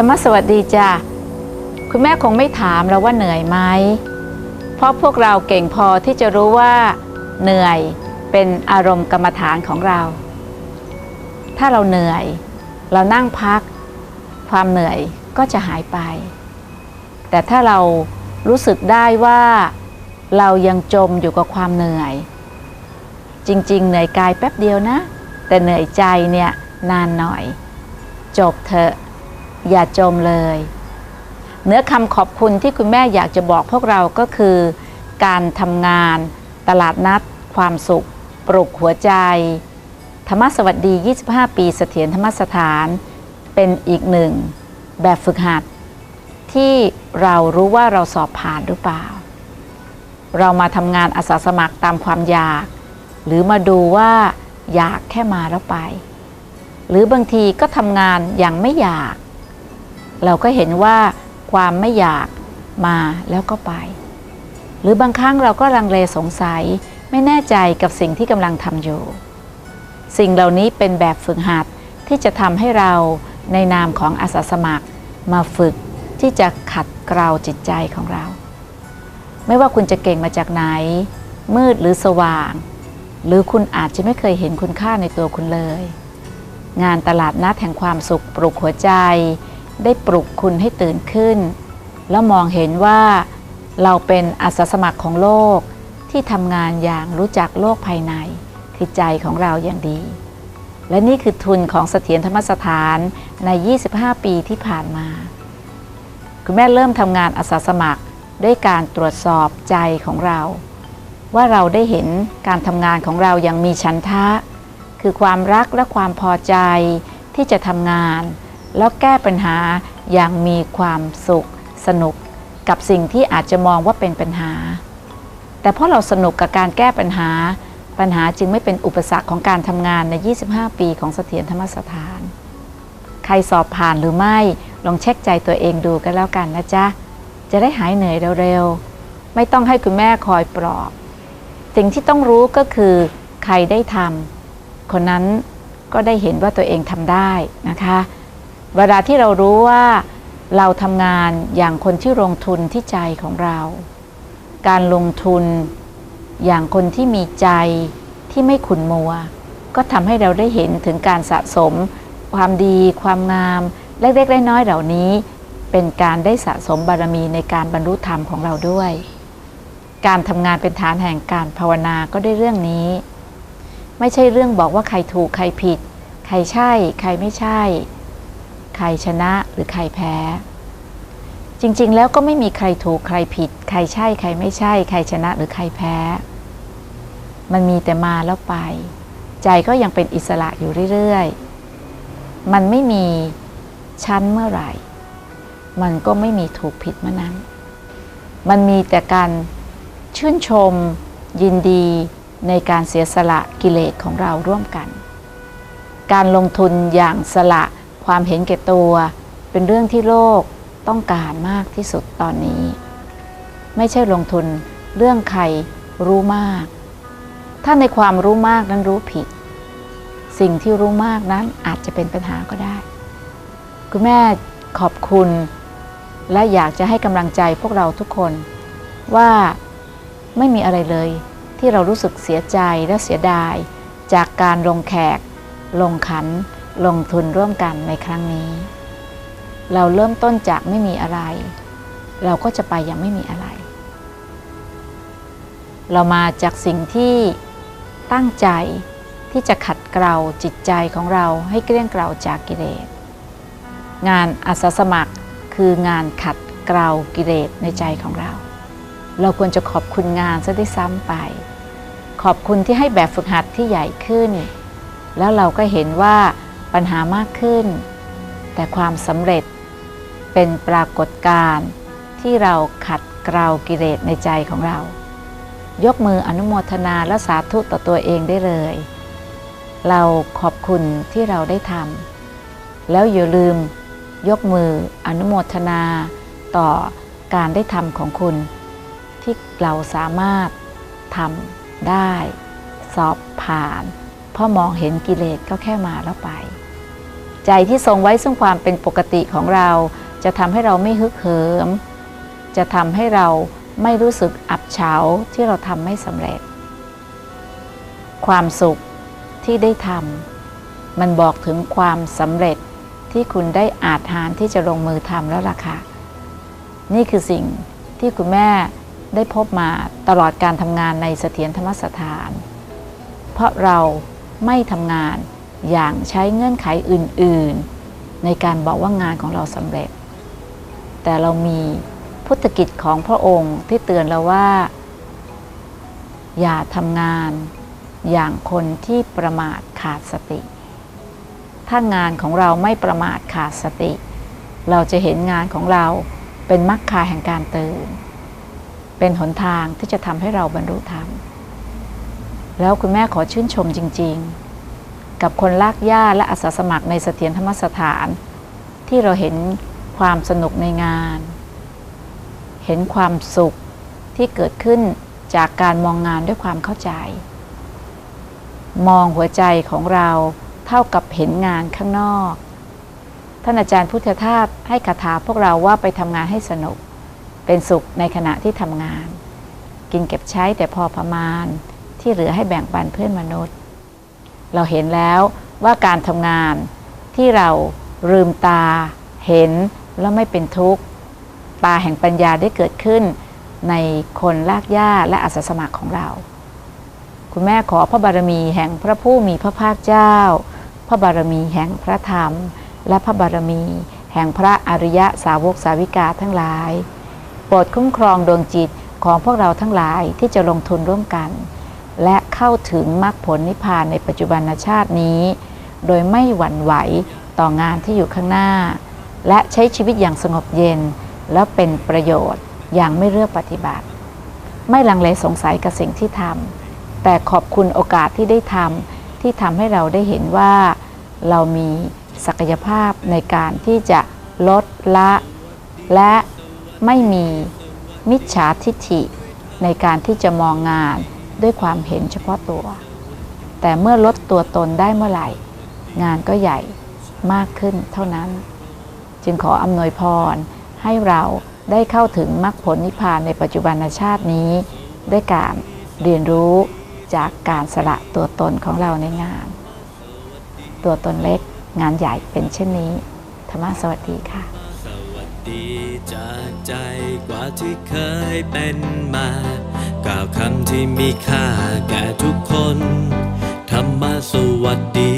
รรมสวัสดีจ้ะคุณแม่คงไม่ถามเราว่าเหนื่อยไหม เพราะพวกเราเก่งพอที่จะรู้ว่า เหนื่อยเป็นอารมณ์กรรมฐานของเรา ถ้าเราเหนื่อย เรานั่งพัก ความเหนื่อยก็จะหายไป แต่ถ้าเรารู้สึกได้ว่า เรายังจมอยู่กับความเหนื่อย จริง ๆ เหนื่อยกายแป๊บเดียวนะ แต่เหนื่อยใจเนี่ยนานหน่อย จบเถอะ อย่าจมเลย เนื้อคำขอบคุณที่คุณแม่อยากจะบอกพวกเราก็คือ การทำงาน ตลาดนัด ความสุข ปลุกหัวใจ ธรรมสวัสดี 25 ปีเสถียรธรรมสถานเป็นอีกหนึ่ง แบบฝึกหัด ที่เรารู้ว่าเราสอบผ่านหรือเปล่า เรามาทำงานอาสาสมัครตามความอยาก หรือมาดูว่าอยากแค่มาแล้วไป หรือบางทีก็ทำงานอย่างไม่อยาก เราก็เห็นว่าความไม่อยากมาแล้วก็ไป หรือบางครั้งเราก็ลังเลสงสัยไม่แน่ใจกับสิ่งที่กำลังทำอยู่ สิ่งเหล่านี้เป็นแบบฝึกหัดที่จะทำให้เราในนามของอาสาสมัคร มาฝึกที่จะขัดเกลาจิตใจของเรา ไม่ว่าคุณจะเก่งมาจากไหน มืดหรือสว่าง หรือคุณอาจจะไม่เคยเห็นคุณค่าในตัวคุณเลย งานตลาดนัดแห่งความสุขปลุกหัวใจ ได้ปลุกคุณให้ตื่นขึ้น แล้วมองเห็นว่าเราเป็นอาสาสมัครของโลกที่ทำงานอย่างรู้จักโลกภายใน คือใจของเราอย่างดี และนี่คือทุนของเสถียรธรรมสถานใน 25 ปีที่ผ่านมา คุณแม่เริ่มทำงานอาสาสมัครด้วยการตรวจสอบใจของเรา ว่าเราได้เห็นการทำงานของเราอย่างมีฉันทะ คือความรักและความพอใจที่จะทำงาน แล้วแก้ปัญหาอย่างมีความสุขสนุกกับสิ่งที่อาจจะมองว่าเป็นปัญหา แต่เพราะเราสนุกกับการแก้ปัญหา ปัญหาจึงไม่เป็นอุปสรรคของการทำงานใน 25 ปีของเสถียรธรรมสถาน ใครสอบผ่านหรือไม่ลองเช็คใจตัวเองดูกันแล้วกันนะจ๊ะ จะได้หายเหนื่อยเร็วๆ ไม่ต้องให้คุณแม่คอยปลอบ สิ่งที่ต้องรู้ก็คือใครได้ทำคนนั้นก็ได้เห็นว่าตัวเองทำได้นะคะ เวลาที่เรารู้ว่าเราทำงานอย่างคนที่ลงทุนที่ใจของเรา การลงทุนอย่างคนที่มีใจที่ไม่ขุนมัว ก็ทำให้เราได้เห็นถึงการสะสม ความดี ความงาม เล็กๆน้อยๆเหล่านี้ เป็นการได้สะสมบารมีในการบรรลุธรรมของเราด้วย การทำงานเป็นฐานแห่งการภาวนาก็ได้เรื่องนี้ ไม่ใช่เรื่องบอกว่าใครถูกใครผิด ใครใช่ ใครไม่ใช่ ใครชนะหรือใครแพ้ จริงๆ แล้วก็ไม่มีใครถูกใครผิด ใครใช่ใครไม่ใช่ ใครชนะหรือใครแพ้ มันมีแต่มาแล้วไป ใจก็ยังเป็นอิสระอยู่เรื่อยๆ มันไม่มีชั้นเมื่อไหร่ มันก็ไม่มีถูกผิดเมื่อนั้น มันมีแต่การชื่นชม ยินดีในการเสียสละกิเลสของเราร่วมกัน การลงทุนอย่างสละ ความเห็นแก่ตัว เป็นเรื่องที่โลกต้องการมากที่สุดตอนนี้ ไม่ใช่ลงทุนเรื่องใครรู้มาก ถ้าในความรู้มากนั้นรู้ผิด สิ่งที่รู้มากนั้นอาจจะเป็นปัญหาก็ได้ คุณแม่ขอบคุณ และอยากจะให้กำลังใจพวกเราทุกคนว่าไม่มีอะไรเลย ที่เรารู้สึกเสียใจและเสียดาย จากการลงแขก ลงขัน ลงทุนร่วมกันในครั้งนี้ เราเริ่มต้นจากไม่มีอะไร เราก็จะไปอย่างไม่มีอะไร เรามาจากสิ่งที่ตั้งใจที่จะขัดเกลาจิตใจของเราให้เกลี้ยงเกลาจากกิเลส งานอาสาสมัครคืองานขัดเกลากิเลสในใจของเรา เราควรจะขอบคุณงานซะด้วยซ้ำไป ขอบคุณที่ให้แบบฝึกหัดที่ใหญ่ขึ้น แล้วเราก็เห็นว่า ปัญหามากขึ้น แต่ความสำเร็จเป็นปรากฏการณ์ที่เราขัดเกลากิเลสในใจของเรา ยกมืออนุโมทนาและสาธุต่อตัวเองได้เลย เราขอบคุณที่เราได้ทำแล้วอย่าลืมยกมืออนุโมทนาต่อการได้ทำของคุณ ที่เราสามารถทำได้ สอบผ่าน เพราะมองเห็นกิเลสก็แค่มาแล้วไป ใจที่ทรงไว้ซึ่งความเป็นปกติของเรา จะทำให้เราไม่ฮึกเหิม จะทำให้เราไม่รู้สึกอับเฉาที่เราทำไม่สำเร็จ ความสุขที่ได้ทำมันบอกถึงความสำเร็จที่คุณได้อาจหารที่จะลงมือทำแล้วล่ะค่ะ นี่คือสิ่งที่คุณแม่ได้พบมาตลอดการทำงานในเสถียรธรรมสถาน เพราะเราไม่ทำงาน อย่างใช้เงื่อนไขอื่น ๆ ในการบอกว่างานของเราสำเร็จ แต่เรามีพุทธกิจของพระองค์ที่เตือนเราว่า อย่าทำงานอย่างคนที่ประมาทขาดสติ ถ้างานของเราไม่ประมาทขาดสติ เราจะเห็นงานของเราเป็นมรรคาแห่งการตื่น เป็นหนทางที่จะทำให้เราบรรลุธรรม แล้วคุณแม่ขอชื่นชมจริง ๆ กับคนลากย่าและอาสาสมัครในเสถียรธรรมสถาน ที่เราเห็นความสนุกในงาน เห็นความสุขที่เกิดขึ้นจากการมองงานด้วยความเข้าใจ มองหัวใจของเราเท่ากับเห็นงานข้างนอก ท่านอาจารย์พุทธทาสให้คาถาพวกเราว่าไปทำงานให้สนุก เป็นสุขในขณะที่ทำงาน กินเก็บใช้แต่พอประมาณที่เหลือให้แบ่งปันเพื่อนมนุษย์ เราเห็นแล้วว่าการทำงานที่เราลืมตา เห็นแล้วไม่เป็นทุกข์ ตาแห่งปัญญาได้เกิดขึ้น ในคนลากย่าและอาสาสมัครของเรา คุณแม่ขอพระบารมีแห่งพระผู้มีพระภาคเจ้า พระบารมีแห่งพระธรรม และพระบารมีแห่งพระอริยสาวกสาวิกาทั้งหลาย โปรดคุ้มครองดวงจิตของพวกเราทั้งหลายที่จะลงทุนร่วมกัน เข้าถึงมรรคผลนิพพานในปัจจุบันชาตินี้ โดยไม่หวั่นไหวต่องานที่อยู่ข้างหน้า และใช้ชีวิตอย่างสงบเย็น แล้วเป็นประโยชน์อย่างไม่เลือกปฏิบัติ ไม่ลังเลสงสัยกับสิ่งที่ทำแต่ขอบคุณโอกาสที่ได้ทำที่ทำให้เราได้เห็นว่าเรามีศักยภาพในการที่จะลดละ และไม่มีมิจฉาทิฐิในการที่จะมองงาน ด้วยความเห็นเฉพาะตัว แต่เมื่อลดตัวตนได้เมื่อไหร่ งานก็ใหญ่มากขึ้นเท่านั้น จึงขออำนวยพร ให้เราได้เข้าถึงมรรคผลนิพพานในปัจจุบันชาตินี้ ด้วยการเรียนรู้จากการสละตัวตนของเราในงาน ตัวตนเล็กงานใหญ่เป็นเช่นนี้ธรรมะสวัสดีค่ะ สวัสดีจากใจกว่าที่เคยเป็นมา ล่าวคำที่มีค่าแก่ทุกคน ธรรมสวัสดี